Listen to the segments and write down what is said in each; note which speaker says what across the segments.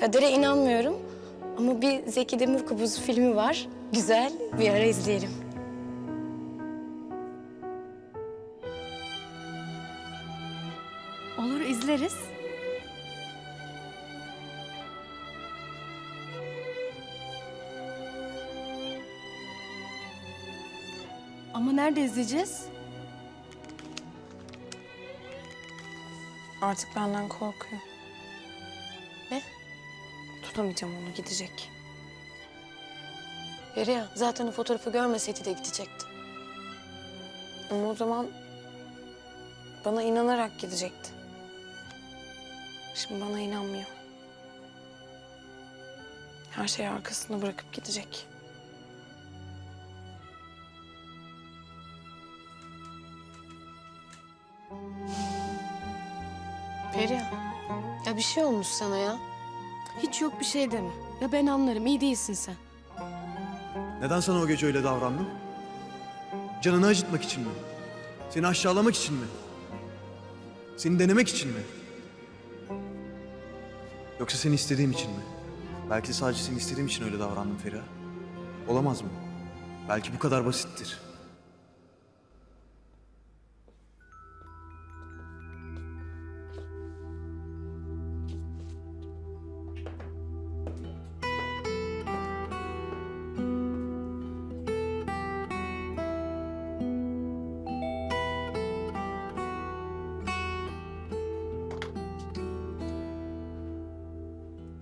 Speaker 1: Kadere inanmıyorum ama bir Zeki Demirkubuz filmi var. Güzel, bir ara izleyelim.
Speaker 2: Olur izleriz. Ama nerede izleyeceğiz?
Speaker 3: Artık benden korkuyor.
Speaker 1: Ne?
Speaker 3: Tutamayacağım onu gidecek.
Speaker 1: Feriha, zaten o fotoğrafı görmeseydi de gidecekti.
Speaker 3: Ama o zaman bana inanarak gidecekti. Şimdi bana inanmıyor. Her şeyi arkasında bırakıp gidecek.
Speaker 1: Feriha, ya bir şey olmuş sana ya.
Speaker 2: Hiç yok bir şey deme. Ya ben anlarım, iyi değilsin sen.
Speaker 4: Neden sana o gece öyle davrandım? Canını acıtmak için mi? Seni aşağılamak için mi? Seni denemek için mi? Yoksa seni istediğim için mi? Belki sadece seni istediğim için öyle davrandım Feriha. Olamaz mı? Belki bu kadar basittir.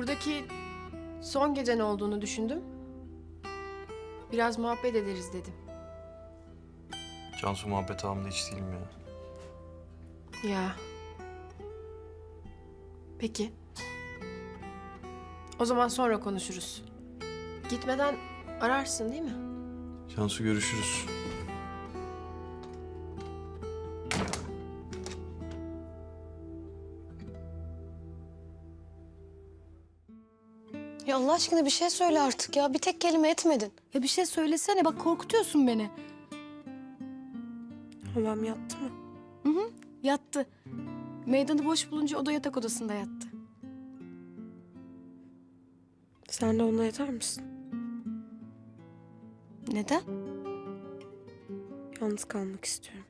Speaker 2: Buradaki son gecen olduğunu düşündüm. Biraz muhabbet ederiz dedim.
Speaker 5: Cansu muhabbet havamda hiç değilim ya.
Speaker 2: Ya. Peki. O zaman sonra konuşuruz. Gitmeden ararsın değil mi?
Speaker 5: Cansu görüşürüz.
Speaker 1: Ya Allah aşkına bir şey söyle artık ya. Bir tek kelime etmedin.
Speaker 2: Ya bir şey söylesene bak korkutuyorsun beni.
Speaker 3: Babam yattı mı?
Speaker 2: Yattı. Meydanı boş bulunca o da yatak odasında yattı.
Speaker 3: Sen de onunla yatar mısın?
Speaker 2: Neden?
Speaker 3: Yalnız kalmak istiyorum.